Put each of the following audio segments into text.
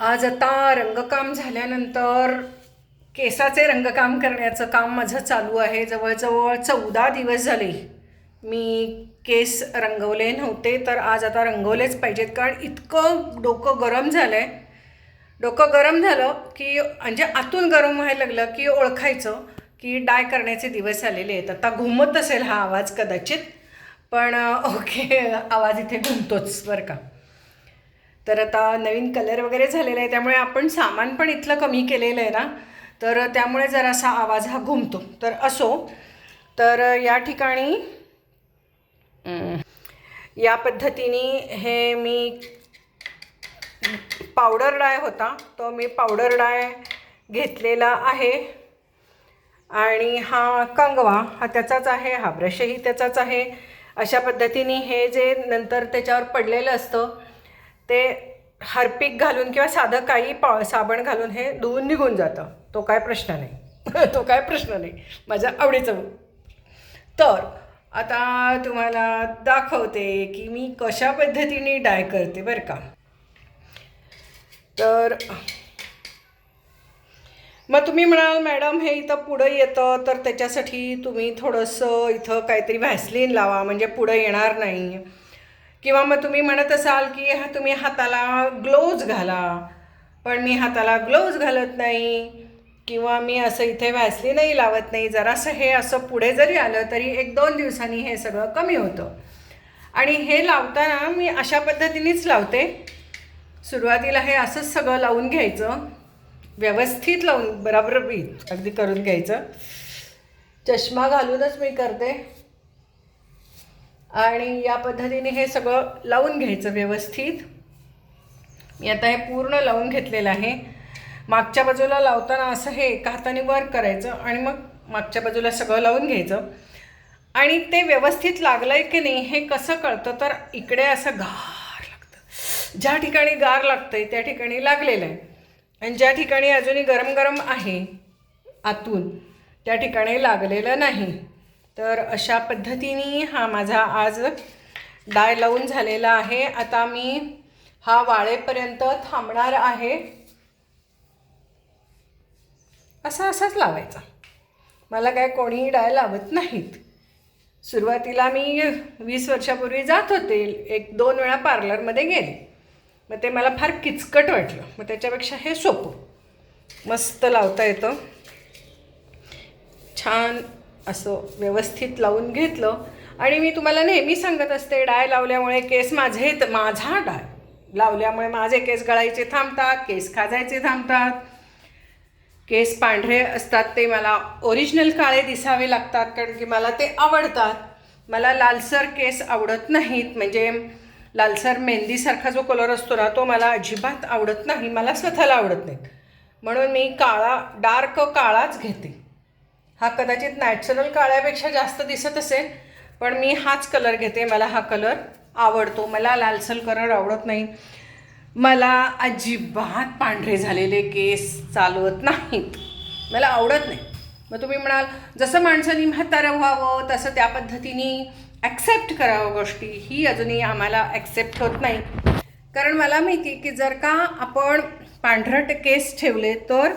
आज आता रंगकाम झाल्यानंतर केसाचे रंगकाम करण्याचं काम माझं चालू आहे. जवळजवळ चौदा दिवस झाले मी केस रंगवले नव्हते तर आज आता रंगवलेच पाहिजेत. कारण इतकं डोकं गरम झालं आहे डोकं गरम झालं की म्हणजे आतून गरम व्हायला लागलं की ओळखायचं की डाय करण्याचे दिवस आलेले आहेत. आता घुमत असेल हा आवाज कदाचित पण ओके आवाज इथे घुमतोच बरं का. तर आता नवीन कलर वगैरे झालेला आहे त्यामुळे आपण सामान पण इथलं कमी केलेलं आहे ना. तर त्यामुळे जरासा आवाज हा घुमतो. तर असो तर या ठिकाणी या पद्धतीने हे मी पावडर डाय होता तो मी पावडर डाय घेतलेला आहे. आणि हा कंगवा हा त्याचाच आहे हा ब्रशही त्याचाच आहे. अशा पद्धतीने हे जे नंतर त्याच्यावर पडलेलं असतं ते हार्पिक घालून किंवा साधं काही पा साबण घालून हे धुवून निघून जातं. तो काय प्रश्न नाही. तो काय प्रश्न नाही. माझ्या आवडीचं. तर आता तुम्हाला दाखवते की मी कशा पद्धतीने डाय करते बरं का. तर मग तुम्ही म्हणाल मॅडम हे इथं पुढं येतं तर त्याच्यासाठी तुम्ही थोडंसं इथं काहीतरी व्हॅसलीन लावा म्हणजे पुढं येणार नाही. किंवा मग तुम्ही म्हणत असाल की हा तुम्ही हाताला ग्लोव्ज घाला. पण मी हाताला ग्लोव्ज घालत नाही. किंवा मी असं इथे व्हॅसलीनही लावत नाही. जरासं हे असं पुढे जरी आलं तरी एक दोन दिवसांनी हे सगळं कमी होतं. आणि हे लावताना मी अशा पद्धतीनेच लावते. सुरुवातीला हे असंच सगळं लावून घ्यायचं. व्यवस्थित लावून बराबर अगदी करून घ्यायचं. चष्मा घालूनच मी करते. आणि या पद्धतीने हे सगळं लावून घ्यायचं व्यवस्थित. मी आता हे पूर्ण लावून घेतलेलं आहे. मागच्या बाजूला लावताना असं हे एका हाताने वर करायचं आणि मग मागच्या बाजूला सगळं लावून घ्यायचं. आणि ते व्यवस्थित लागलं आहे की नाही हे कसं कळतं तर इकडे असं गार लागतं. ज्या ठिकाणी गार लागतं आहे त्या ठिकाणी लागलेलं आहे. आणि ज्या ठिकाणी अजूनही गरम गरम आहे आतून त्या ठिकाणी लागलेलं नाही. तर अशा पद्धतीने हा माझा आज डाय लावून झालेला आहे. आता मी हा वाळेपर्यंत थांबणार आहे. असा असाच लावायचा. मला काय कोणीही डाय लावत नाहीत. सुरुवातीला मी वीस वर्षापूर्वी जात होते. एक दोन वेळा पार्लरमध्ये गेले. मग ते मला फार किचकट वाटलं. मग त्याच्यापेक्षा हे सोपं. मस्त लावता येतं. छान असं व्यवस्थित लावून घेतलं. आणि मी तुम्हाला नेहमी सांगत असते डाय लावल्यामुळे केस माझे माझा डाय लावल्यामुळे माझे केस गळायचे थांबतात केस खाजायचे थांबतात. केस पांढरे असतात ते मला ओरिजिनल काळे दिसावे लागतात कारण की मला ते आवडतात. मला लालसर केस आवडत नाहीत म्हणजे लालसर मेहंदीसारखा जो कलर असतो ना तो मला अजिबात आवडत नाही मला स्वतःला आवडत नाहीत. म्हणून मी काळा डार्क काळाच घेते. हा कदाचित नॅचरल काळ्यापेक्षा जास्त दिसत असेल पण मी हाच कलर घेते. मला हा कलर आवडतो. मला लालसल कलर आवडत नाही. मला अजिबात पांढरे झालेले केस चालवत नाहीत. मला आवडत नाही. मग तुम्ही म्हणाल जसं माणसांनी म्हातारं व्हावं तसं त्या पद्धतीने ॲक्सेप्ट करावं गोष्टी. ही अजूनही आम्हाला ॲक्सेप्ट होत नाही. कारण मला माहिती की जर का आपण पांढरट केस ठेवले तर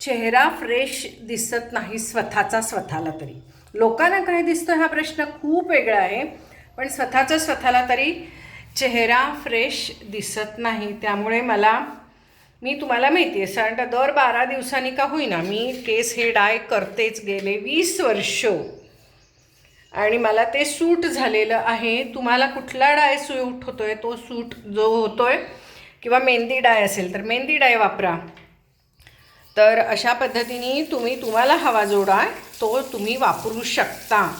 चेहरा फ्रेश दिसत नाही स्वतःचा स्वतःला तरी. लोकांना काय दिसतं हा प्रश्न खूप वेगळा आहे पण स्वतःचा स्वतःला तरी चेहरा फ्रेश दिसत नाही. त्यामुळे मला मी तुम्हाला माहिती आहे कारण दर बारा दिवसांनी का होईना मी केस हे डाय करतेच गेले वीस वर्ष. आणि मला ते सूट झालेलं आहे. तुम्हाला कुठला डाय सूट होतो आहे तो सूट जो होतो आहे किंवा मेहंदी डाय असेल तर मेहंदी डाय वापरा. तर अशा पद्धतीने तुम्ही तुम्हाला हवा जोडा तो तुम्ही वापरू शकता.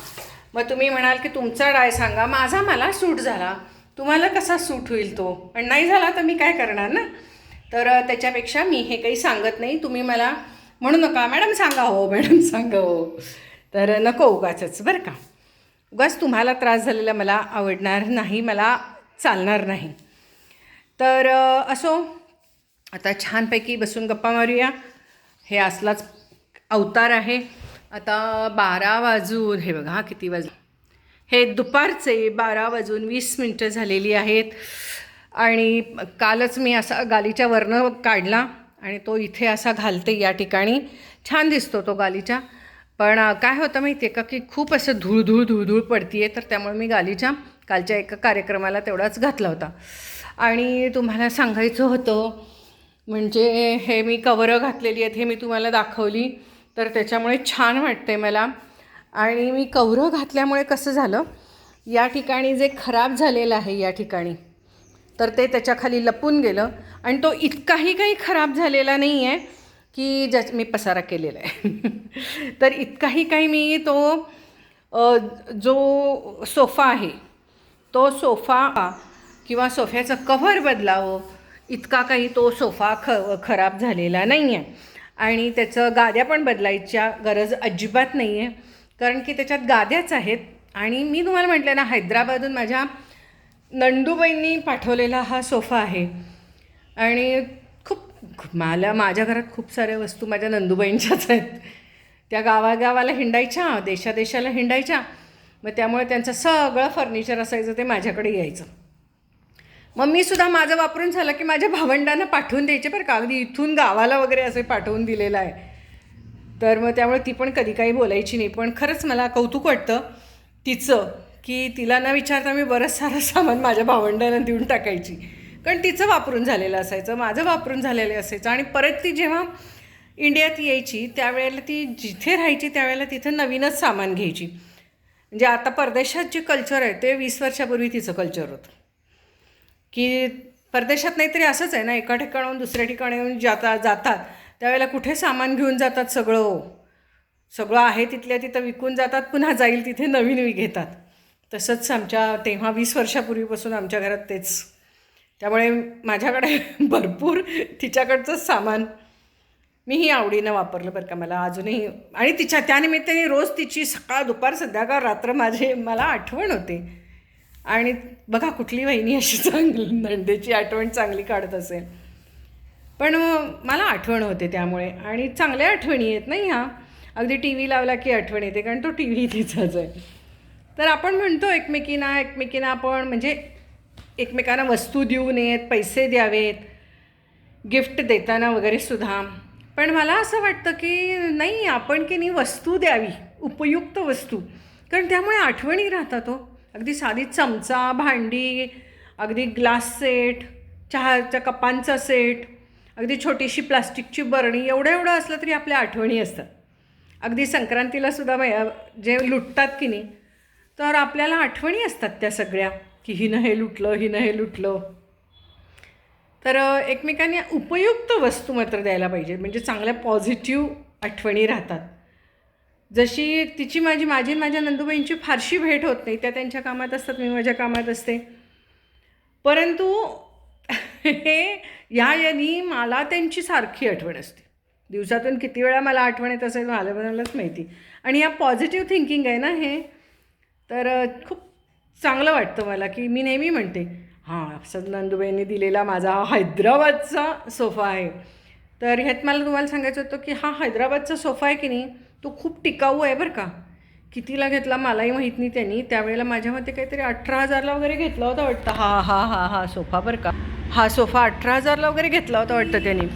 मग तुम्ही म्हणाल की तुमचा डाय सांगा माझा मला सूट झाला. तुम्हाला कसा सूट होईल तो? पण नाही झाला तर मी काय करणार ना? तर त्याच्यापेक्षा मी हे काही सांगत नाही. तुम्ही मला म्हणू नका मॅडम सांगा हो मॅडम सांगा हो. तर नको उगाचच बरं का. उगाच तुम्हाला त्रास झालेला मला आवडणार नाही मला चालणार नाही. तर असो. आता छानपैकी बसून गप्पा मारूया. हे असलाच अवतार आहे. आता बारा वाजून हे बघा हा किती वाज हे दुपारचे बारा वाजून वीस मिनटं झालेली आहेत. आणि कालच मी असा गालीच्या वरनं काढला आणि तो इथे असा घालते या ठिकाणी. छान दिसतो तो गालीच्या पण काय होतं माहिती आहे का की खूप असं धूळ धूळ धूळ धूळ पडती आहे तर त्यामुळे मी गालीच्या कालच्या एका कार्यक्रमाला तेवढाच घातला होता. आणि तुम्हाला सांगायचं होतं म्हणजे हे मी कवरं घातलेली आहेत हे मी तुम्हाला दाखवली. तर त्याच्यामुळे छान वाटते मला. आणि मी कवरं घातल्यामुळे कसं झालं? या ठिकाणी जे खराब झालेलं आहे या ठिकाणी तर ते त्याच्याखाली लपून गेलं. आणि तो इतकाही काही खराब झालेला नाही आहे की ज्या मी पसारा केलेला आहे. तर इतकाही काही मी तो जो सोफा आहे तो सोफा किंवा सोफ्याचं कव्हर बदलावं इतका काही तो सोफा ख खराब झालेला नाही आहे आणि त्याचं गाद्या पण बदलायच्या गरज अजिबात नाही आहे कारण की त्याच्यात गाद्याच आहेत. आणि मी तुम्हाला म्हटलं ना हैदराबादहून माझ्या नंदूबाईंनी पाठवलेला हा सोफा आहे. आणि खूप मला माझ्या घरात खूप साऱ्या वस्तू माझ्या नंदूबाईंच्याच आहेत. त्या गावागावाला हिंडायच्या देशादेशाला हिंडायच्या. मग त्यामुळे त्यांचं सगळं फर्निचर असायचं ते माझ्याकडे यायचं. मग मी सुद्धा माझं वापरून झालं की माझ्या भावंडांना पाठवून द्यायचे बरं का. अगदी इथून गावाला वगैरे असे पाठवून दिलेलं आहे. तर मग त्यामुळे ती पण कधी काही बोलायची नाही. पण खरंच मला कौतुक वाटतं तिचं की तिला न विचारता मी बरंच सारं सामान माझ्या भावंडांना देऊन टाकायची. कारण तिचं वापरून झालेलं असायचं माझं वापरून झालेलं असायचं. आणि परत ती जेव्हा इंडियात यायची त्यावेळेला ती जिथे राहायची त्यावेळेला तिथं नवीनच सामान घ्यायची. म्हणजे आता परदेशात जे कल्चर आहे ते वीस वर्षापूर्वी तिचं कल्चर होतं. की परदेशात नाहीतरी असंच आहे ना एका ठिकाणाहून दुसऱ्या ठिकाणी येऊन जाता जातात. त्यावेळेला कुठे सामान घेऊन जातात सगळं? सगळं आहे तिथल्या तिथं विकून जातात पुन्हा जाईल तिथे नवीन घेतात तसंच आमच्या तेव्हा वीस वर्षापूर्वीपासून आमच्या घरात तेच. त्यामुळे माझ्याकडे भरपूर तिच्याकडचंच सामान मीही आवडीनं वापरलं बरं का मला अजूनही. आणि तिच्या त्यानिमित्ताने रोज तिची सकाळ दुपार संध्याकाळ रात्र माझे मला आठवण होते. आणि बघा कुठली वहिनी अशी चांगली नंदेची आठवण चांगली काढत असेल. पण मला आठवण होते त्यामुळे. आणि चांगल्या आठवणी आहेत नाही ह्या. अगदी टी व्ही लावला की आठवण येते कारण तो टी व्ही तिचाच आहे. तर आपण म्हणतो एकमेकींना एकमेकींना आपण म्हणजे एकमेकांना वस्तू देऊ नयेत पैसे द्यावेत गिफ्ट देताना वगैरे सुद्धा. पण मला असं वाटतं की नाही आपण की नाही वस्तू द्यावी उपयुक्त वस्तू. कारण त्यामुळे आठवणी राहतात हो. अगदी साधी चमचा भांडी अगदी ग्लास सेट चहाच्या कपांचा सेट अगदी छोटीशी प्लास्टिकची बरणी एवढं एवढं असलं तरी आपल्या आठवणी असतात. अगदी संक्रांतीला सुद्धा जे लुटतात की नाही तर आपल्याला आठवणी असतात त्या सगळ्या की हिनं हे लुटलं हिनं हे लुटलं. तर एकमेकांनी उपयुक्त वस्तू मात्र द्यायला पाहिजे म्हणजे चांगल्या पॉझिटिव्ह आठवणी राहतात. जशी तिची माझी माझी माझ्या नंदूबाईंची फारशी भेट होत नाही. त्या त्यांच्या कामात असतात मी माझ्या कामात असते. परंतु हे या यांनी मला त्यांची सारखी आठवण असते. दिवसातून किती वेळा मला आठवण येत असेल मला मलाच माहिती. आणि या पॉझिटिव्ह थिंकिंग आहे ना हे तर खूप चांगलं वाटतं मला की मी नेहमी म्हणते हां सद नंदुबाईंनी दिलेला माझा हा हैदराबादचा सोफा आहे. तर ह्यात मला तुम्हाला सांगायचं होतं की हा हैदराबादचा सोफा आहे की नाही तो खूप टिकाऊ आहे बरं का. कितीला घेतला मलाही माहीत नाही त्यांनी. त्यावेळेला माझ्या मते काहीतरी अठरा हजारला वगैरे घेतला होता वाटतं. हा हा हा हा सोफा बरं का. हा सोफा अठरा हजारला वगैरे घेतला होता वाटतं त्यांनी.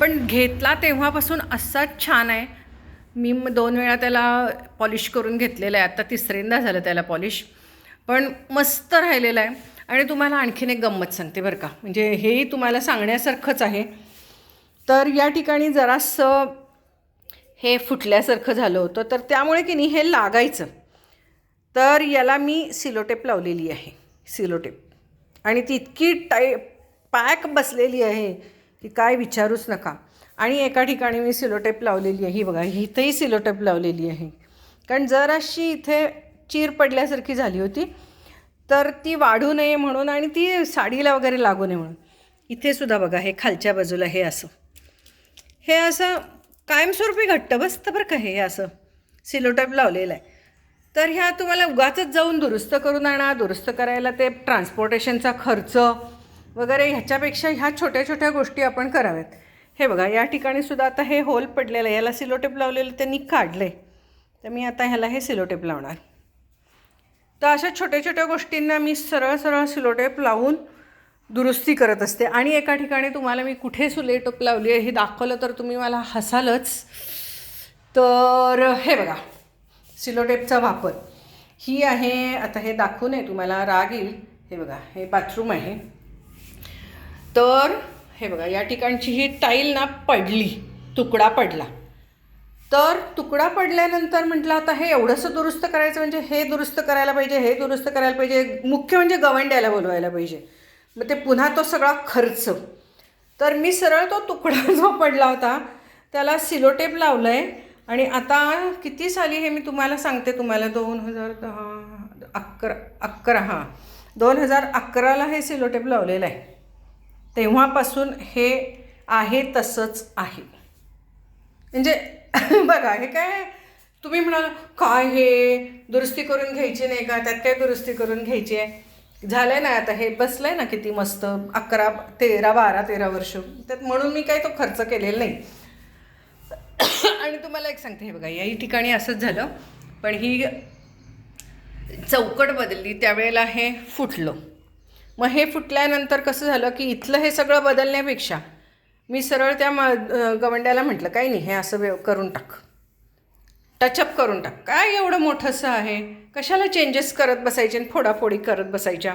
पण घेतला तेव्हापासून असाच छान आहे. मी दोन वेळा त्याला पॉलिश करून घेतलेलं आहे. आता तिसऱ्यांदा झालं त्याला पॉलिश. पण मस्त राहिलेलं आहे. आणि तुम्हाला आणखीन एक गंमत सांगते बरं का. म्हणजे हेही तुम्हाला सांगण्यासारखंच आहे. तर या ठिकाणी जरासं हे फुटल्यासारखं झालं होतं. तर त्यामुळे की नाही हे लागायचं. तर याला मी सिलोटेप लावलेली आहे. सिलोटेप आणि ती इतकी टाय पॅक बसलेली आहे की काय विचारूच नका. आणि एका ठिकाणी मी सिलोटेप लावलेली आहे. ही बघा इथंही सिलोटेप लावलेली आहे. कारण जर अशी इथे चीर पडल्यासारखी झाली होती. तर ती वाढू नये म्हणून आणि ती साडीला वगैरे लागू नये म्हणून. इथे सुद्धा बघा हे खालच्या बाजूला हे असं. हे असं कायमस्वरूपी घट्ट बसतं बरं का हे असं. सिलोटाईप लावलेलं आहे. तर ह्या तुम्हाला उगाचच जाऊन दुरुस्त करून आणा दुरुस्त करायला ते ट्रान्सपोर्टेशनचा खर्च वगैरे ह्याच्यापेक्षा ह्या छोट्या छोट्या गोष्टी आपण कराव्यात. हे बघा या ठिकाणी सुद्धा आता हे होल पडलेलं आहे. याला सिलोटेप लावलेलं त्यांनी काढलं आहे तर मी आता ह्याला हे सिलोटेप लावणार. तर अशा छोट्या छोट्या गोष्टींना मी सरळ सरळ सिलोटेप लावून दुरुस्ती करत असते. आणि एका ठिकाणी तुम्हाला मी कुठे सुलेटोप लावली आहे हे दाखवलं तर तुम्ही मला हसालच. तर हे बघा सिलोटेपचा वापर. ही आहे आता हे दाखवू नये तुम्हाला राग येईल. हे बघा हे बाथरूम आहे. तर हे बघा या ठिकाणची ही टाईल ना पडली तुकडा पडला. तर तुकडा पडल्यानंतर म्हटलं आता हे एवढंसं दुरुस्त करायचं म्हणजे हे दुरुस्त करायला पाहिजे हे दुरुस्त करायला पाहिजे मुख्य म्हणजे गवंड्याला बोलवायला पाहिजे. मग ते पुन्हा तो सगळा खर्च. तर मी सरळ तो तुकडा जो पडला होता. त्याला सिलोटेप लावलं आहे आणि आता किती साली हे मी तुम्हाला सांगते तुम्हाला? दोन हजार दहा अकरा अकरा हां. दोन हजार अकराला हे सिलोटेप लावलेलं आहे. तेव्हापासून हे आहे तसंच आहे. म्हणजे बघा हे काय? तुम्ही म्हणाल काय हे? दुरुस्ती करून घ्यायची नाही का? त्यात काय दुरुस्ती करून घ्यायची आहे? झालं आहे ना आता हे बसलं आहे ना किती मस्त अकरा तेरा बारा तेरा वर्ष. त्यात म्हणून मी काही तो खर्च केलेला नाही. आणि तुम्हाला एक सांगते हे बघा याही ठिकाणी असंच झालं. पण ही चौकट बदलली त्यावेळेला हे फुटलं. मग हे फुटल्यानंतर कसं झालं की इथलं हे सगळं बदलण्यापेक्षा मी सरळ त्या मा गवंड्याला म्हटलं काही नाही हे असं व्यव करून टाक. टचअप करून टाक. काय एवढं मोठंसं आहे? कशाला चेंजेस करत बसायचे आणि फोडाफोडी करत बसायच्या?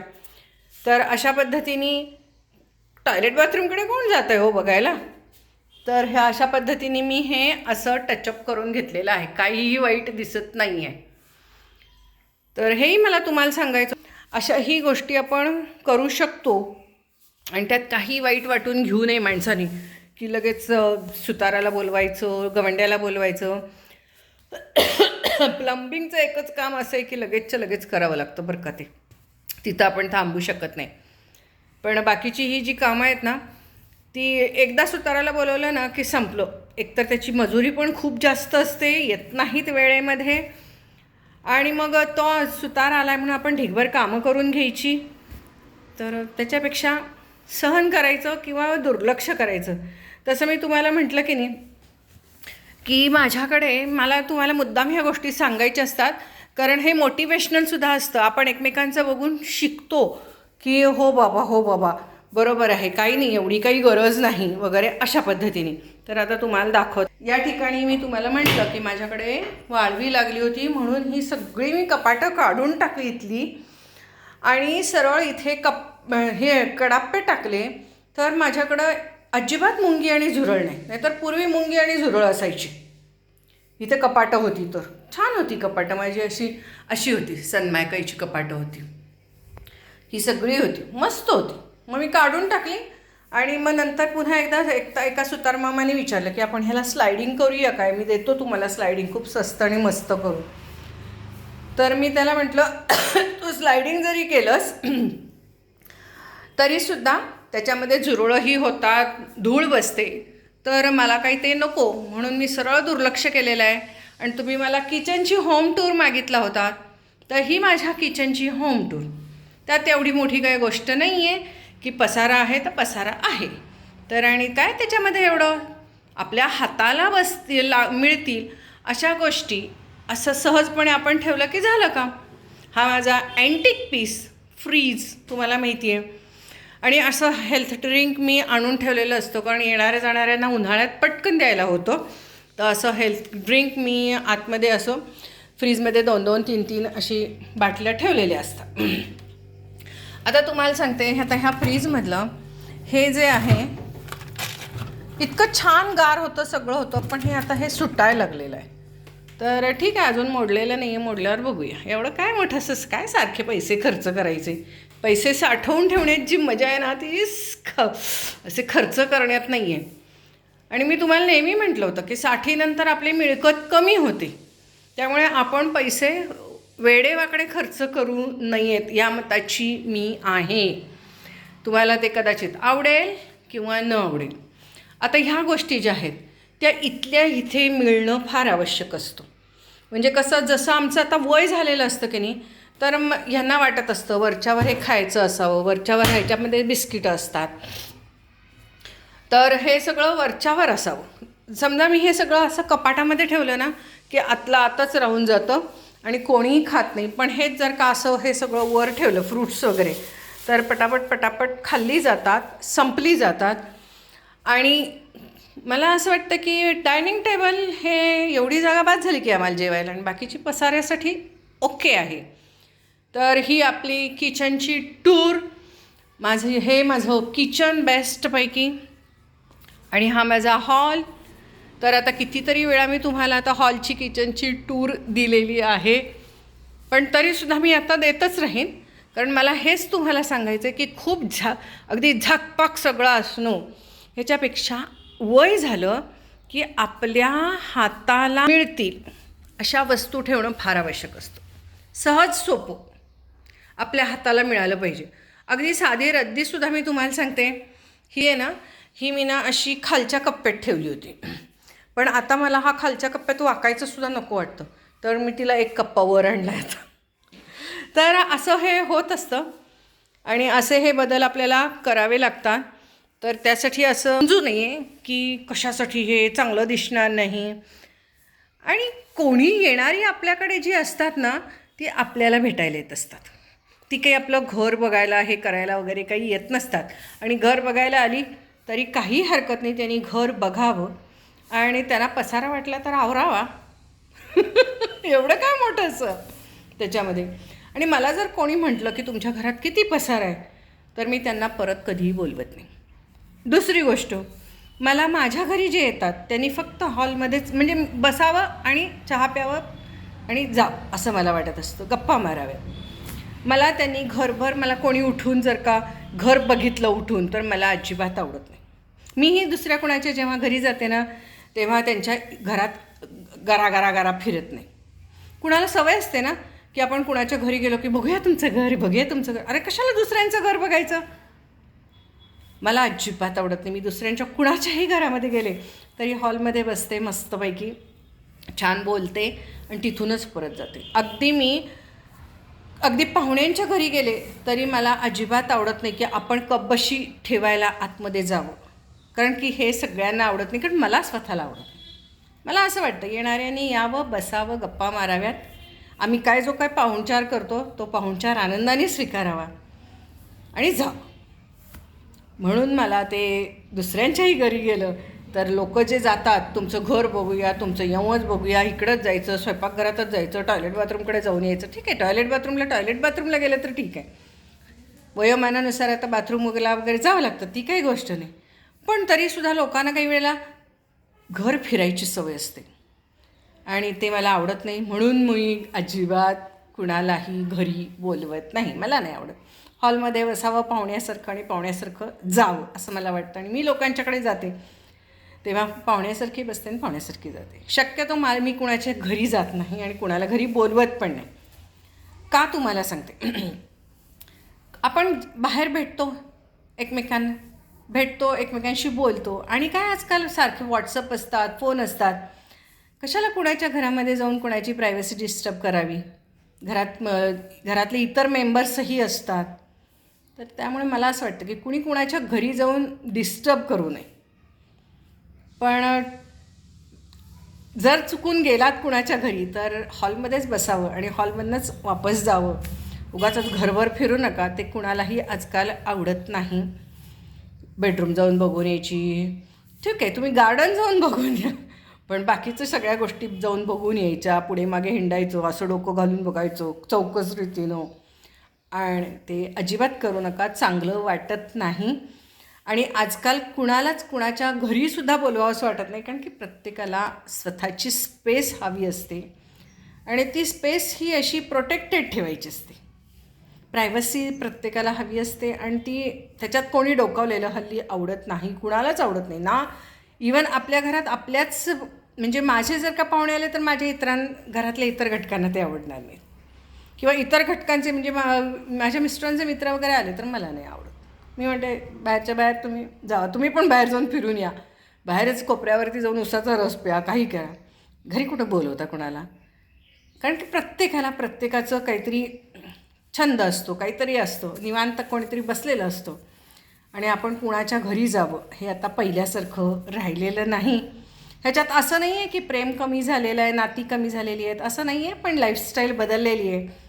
तर अशा पद्धतीने टॉयलेट बाथरूमकडे कोण जात आहे हो बघायला? तर ह्या अशा पद्धतीने मी हे असं टचअप करून घेतलेलं आहे. काहीही वाईट दिसत नाही आहे तर हेही मला तुम्हाला सांगायचं. अशाही गोष्टी आपण करू शकतो. आणि त्यात काही वाईट वाटून घेऊ नये माणसाने. की लगेच सुताराला बोलवायचं गवंड्याला बोलवायचं. प्लंबिंगचं एकच काम असं आहे की लगेचच्या लगेच करावं लागतं बरं का ते. तिथं आपण थांबू शकत नाही. पण बाकीची ही जी कामं आहेत ना ती एकदा सुताराला बोलवलं ना की संपलं. एकतर त्याची मजुरी पण खूप जास्त असते येत नाहीत वेळेमध्ये. आणि मग तो सुतार आला आहे म्हणून आपण ढिगभर कामं करून घ्यायची. तर त्याच्यापेक्षा सहन करायचं किंवा दुर्लक्ष करायचं. तसं मी तुम्हाला म्हटलं की नाही की माझ्याकडे मला तुम्हाला मुद्दाम ह्या गोष्टी सांगायच्या असतात. कारण हे मोटिवेशनलसुद्धा असतं. आपण एकमेकांचं बघून शिकतो की हो बाबा हो बाबा बरोबर आहे. काही नाही एवढी काही गरज नाही वगैरे अशा पद्धतीने. तर आता तुम्हाला दाखवत. या ठिकाणी मी तुम्हाला म्हटलं की माझ्याकडे वाळवी लागली होती. म्हणून ही सगळी मी कपाटं काढून टाकली. इथली आणि सरळ इथे कप हे कडाप्पे टाकले. तर माझ्याकडं अजिबात मुंगी आणि झुरळ नाही. नाहीतर पूर्वी मुंगी आणि झुरळ असायची. इथे कपाटं होती तर. छान होती कपाटं. माझी अशी अशी होती. सनमायकाईची कपाटं होती. ही सगळी होती. मस्त होती. मग मी काढून टाकली आणि मग नंतर पुन्हा एकदा एकदा एका सुतारमामाने विचारलं की आपण ह्याला स्लायडिंग करूया काय? मी देतो तुम्हाला स्लायडिंग खूप स्वस्त आणि मस्त करू. तर मी त्याला म्हटलं तू स्लायडिंग जरी केलंस तरीसुद्धा त्याच्यामध्ये झुरळंही होतात धूळ बसते. तर मला काही ते नको म्हणून मी सरळ दुर्लक्ष केलेलं आहे. आणि तुम्ही मला किचनची होम टूर मागितला होता तर ही माझ्या किचनची होम टूर. त्यात एवढी मोठी काही गोष्ट नाही आहे की पसारा आहे तर पसारा आहे. तर आणि काय त्याच्यामध्ये एवढं? आपल्या हाताला बसतील ला मिळतील अशा गोष्टी. असं सहजपणे आपण ठेवलं की झालं का? हा माझा अँटिक पीस फ्रीज तुम्हाला माहिती आहे आणि असं हेल्थ ड्रिंक मी आणून ठेवलेलं असतो कारण येणाऱ्या जाणाऱ्यांना उन्हाळ्यात पटकन द्यायला होतं. तर असं हेल्थ ड्रिंक मी आतमध्ये असो फ्रीजमध्ये दोन दोन तीन तीन अशी बाटल्या ठेवलेल्या असतात. आता तुम्हाला सांगते आता ह्या फ्रीजमधलं हे जे आहे इतकं छान गार होतं सगळं होतं पण हे आता हे सुटायला लागलेलं आहे. तर ठीक आहे अजून मोडलेलं नाही आहे मोडल्यावर बघूया. एवढं काय मोठं असं काय सारखे पैसे खर्च करायचे? पैसे साठवून ठेवण्यात जी मजा आहे ना ती ख असे खर्च करण्यात नाही आहे आणि मी तुम्हाला नेहमी म्हटलं होतं की साठीनंतर आपली मिळकत कमी होते. त्यामुळे आपण पैसे वेडेवाकडे खर्च करू नयेत या मताची मी आहे. तुम्हाला ते कदाचित आवडेल किंवा न आवडेल. आता ह्या गोष्टी ज्या आहेत त्या इथल्या इथे मिळणं फार आवश्यक असतं. म्हणजे कसं जसं आमचं आता वय झालेलं असतं की नाही तर म ह्यांना वाटत असतं वरच्यावर हे खायचं असावं वरच्यावर ह्याच्यामध्ये बिस्किटं असतात. तर हे सगळं वरच्यावर असावं. समजा मी हे सगळं असं कपाटामध्ये ठेवलं ना की आतला आतच राहून जातं आणि कोणीही खात नाही. पण हेच जर का असं हे सगळं वर ठेवलं फ्रूट्स वगैरे तर पटापट पटापट खाल्ली जातात संपली जातात. आणि मला असं वाटतं की डायनिंग टेबल हे एवढी जागा बाद झाली की आम्हाला जेवायला आणि बाकीची पसाऱ्यासाठी ओके आहे. तर ही आपली किचनची टूर. माझे हे माझं किचन बेस्टपैकी आणि हा माझा हॉल. तर आता कितीतरी वेळा मी तुम्हाला आता हॉलची किचनची टूर दिलेली आहे. पण तरीसुद्धा मी आता देतच राहीन. कारण मला हेच तुम्हाला सांगायचं आहे की खूप झा अगदी झकपक सगळं असणं. ह्याच्यापेक्षा वय झालं की आपल्या हाताला मिळतील. अशा वस्तू ठेवणं फार आवश्यक असतं. सहज सोपं. आपल्या हाताला मिळालं पाहिजे. अगदी साधी रद्दीसुद्धा मी तुम्हाला सांगते. ही आहे ना ही मी ना अशी खालच्या कप्प्यात ठेवली होती. पण आता मला हा खालच्या कप्प्यात वाकायचं सुद्धा नको वाटतं. तर मी तिला एक कप्पा वर आणला आता तर असं हे होत असतं. आणि असे हे बदल आपल्याला करावे लागतात. तर त्यासाठी असं समजू नये की कशासाठी हे चांगलं दिसणार नाही. आणि कोणी येणारी आपल्याकडे जी असतात ना ती आपल्याला भेटायला येत असतात. ती काही आपलं घर बघायला हे करायला वगैरे काही येत नसतात. आणि घर बघायला आली तरी काही हरकत नाही त्यांनी घर बघावं. आणि त्यांना पसारा वाटला तर आवरावा. एवढं काय मोठं असं? त्याच्यामध्ये. आणि मला जर कोणी म्हटलं की तुमच्या घरात किती पसार आहे तर मी त्यांना परत कधीही बोलवत नाही. दुसरी गोष्ट मला माझ्या घरी जे येतात त्यांनी फक्त हॉलमध्येच म्हणजे बसावं आणि चहा प्यावं आणि जा असं मला वाटत असतं. गप्पा माराव्या मला त्यांनी घरभर मला कोणी उठून जर का घर बघितलं उठून तर मला अजिबात आवडत नाही. मीही दुसऱ्या कोणाच्या जेव्हा घरी जाते ना तेव्हा त्यांच्या घरात गरा गरा गरा फिरत नाही. कुणाला सवय असते ना की आपण कुणाच्या घरी गेलो की बघूया तुमचं घर बघूया तुमचं घर. अरे कशाला दुसऱ्यांचं घर बघायचं? मला अजिबात आवडत नाही. मी दुसऱ्यांच्या कुणाच्याही घरामध्ये गेले तरी हॉलमध्ये बसते मस्तपैकी छान बोलते आणि तिथूनच परत जाते. अगदी मी अगदी पाहुण्यांच्या घरी गेले तरी मला अजिबात आवडत नाही की आपण कपबशी ठेवायला आतमध्ये जावं. कारण की हे सगळ्यांना आवडत नाही कारण मला स्वतःला आवडत नाही. मला असं वाटतं येणाऱ्यांनी यावं बसावं गप्पा माराव्यात. आम्ही काय जो काय पाहुणचार करतो तो पाहुणचार आनंदाने स्वीकारावा आणि जावं म्हणून मला ते दुसऱ्यांच्याही घरी गेलं. तर लोक जे जातात तुमचं घर बघूया तुमचं यवच बघूया इकडंच जायचं स्वयंपाकघरातच जायचं टॉयलेट बाथरूमकडे जाऊन यायचं. ठीक आहे टॉयलेट बाथरूमला टॉयलेट बाथरूमला गेलं तर ठीक आहे. वयोमानानुसार आता बाथरूम वगैरे वगैरे जावं लागतं ती काही गोष्ट नाही. पण तरीसुद्धा लोकांना काही वेळेला घर फिरायची सवय असते. आणि ते मला आवडत नाही म्हणून मी अजिबात कुणालाही घरी बोलवत नाही मला नाही आवडत. हॉलमध्ये बसावं पाहुण्यासारखं आणि पाहुण्यासारखं जावं असं मला वाटतं. आणि मी लोकांच्याकडे जाते. तेव्हा पाहुण्यासारखी बसते आणि पाहुण्यासारखी जाते. शक्यतो मा मी कुणाच्या घरी जात नाही आणि कुणाला घरी बोलवत पण नाही. का तुम्हाला सांगते? आपण बाहेर भेटतो एकमेकांना भेटतो एकमेकांशी बोलतो. आणि काय आजकाल सारखे व्हॉट्सअप असतात फोन असतात. कशाला कुणाच्या घरामध्ये जाऊन कुणाची प्रायव्हसी डिस्टर्ब करावी? घरात घरातले इतर मेंबर्सही असतात. तर त्यामुळे मला असं वाटतं की कुणी कुणाच्या घरी जाऊन डिस्टर्ब करू नये. पण जर चुकून गेलात कुणाच्या घरी तर हॉलमध्येच बसावं आणि हॉलमधनंच वापस जावं. उगाच घरभर फिरू नका ते कुणालाही आजकाल आवडत नाही. बेडरूम जाऊन बघून यायची. ठीक आहे तुम्ही गार्डन जाऊन बघून या. पण बाकीचं सगळ्या गोष्टी जाऊन बघून यायच्या. पुढे मागे हिंडायचो असं डोकं घालून बघायचो चौकस रीतीनं. आणि ते अजिबात करू नका चांगलं वाटत नाही. आणि आजकाल कुणालाच कुणाच्या घरीसुद्धा बोलवावं असं वाटत नाही कारण की प्रत्येकाला स्वतःची स्पेस हवी असते. आणि ती स्पेस ही अशी प्रोटेक्टेड ठेवायची असते. प्रायव्हसी प्रत्येकाला हवी असते आणि ती त्याच्यात कोणी डोकावलेलं हल्ली आवडत नाही कुणालाच आवडत नाही. ना इवन आपल्या घरात आपल्याच म्हणजे माझे जर का पाहुणे आले तर माझ्या इतरां घरातल्या इतर घटकांना ते आवडणार नाहीत. किंवा इतर घटकांचे म्हणजे मा माझ्या मिस्टरांचे मित्र वगैरे आले तर मला नाही आवडत. मी म्हणते बाहेरच्या बाहेर तुम्ही जा तुम्ही पण बाहेर जाऊन फिरून या. बाहेरच कोपऱ्यावरती जाऊन उसाचा रस प्या काही करा. घरी कुठं बोलवता कुणाला? कारण की प्रत्येकाला प्रत्येकाचं काहीतरी छंद असतो काहीतरी असतो. निवांत कोणीतरी बसलेलं असतो. आणि आपण कुणाच्या घरी जावं हे आता पहिल्यासारखं राहिलेलं नाही. ह्याच्यात असं नाही आहे की प्रेम कमी झालेलं आहे नाती कमी झालेली आहेत असं नाही आहे पण लाईफस्टाईल बदललेली आहे.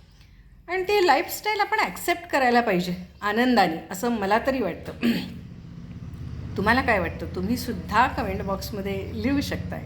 आणि ते लाईफस्टाईल आपण ॲक्सेप्ट करायला पाहिजे आनंदाने असं मला तरी वाटतं. तुम्हाला काय वाटतं? तुम्ही सुद्धा कमेंट बॉक्समध्ये लिहू शकताय.